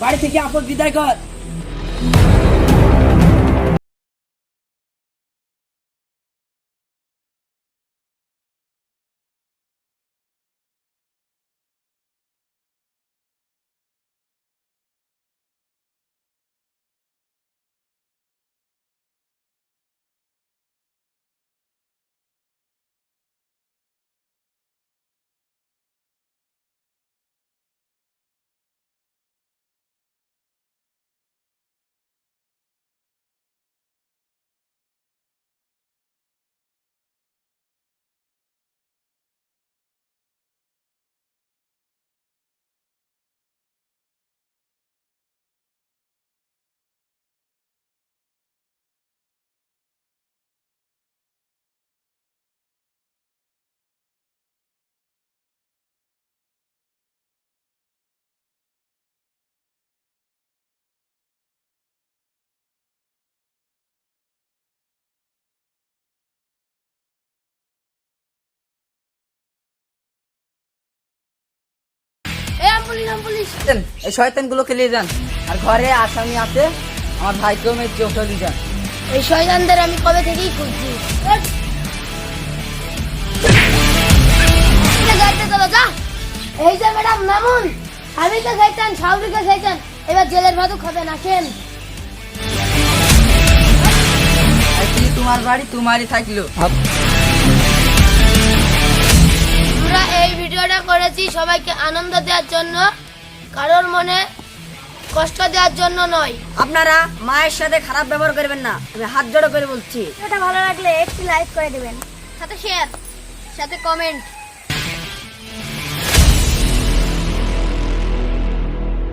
বাড়ি থেকে আপদ বিদায় কর। এই আমপুলিশ আমপুলিশ এই শয়তান গুলোকে নিয়ে যান। আর ঘরে আসামি আছে আমার ভাইকেও মেয়েছে ওকে নিয়ে যান। এই শয়তানদের আমি কবে থেকেই খুঁজছি? এই! যা। এই যে ম্যাডাম মামুন আমি তো খাইতাম সাউরিকে খাইতাম এবার জেলের ভাতও খাবেন আসেন তোমার বাড়ি তোমারই থাকল। ভিডিওটা করেছি সবাইকে আনন্দ দেওয়ার জন্য। কারোর মনে কষ্ট দেওয়ার জন্য নয়। আপনারা মায়ের সাথে খারাপ ব্যবহার করবেন না আমি হাত জড়ো করে বলছি। এটা ভালো লাগলে একটি লাইক করে দেবেন। সাথে শেয়ার সাথে কমেন্ট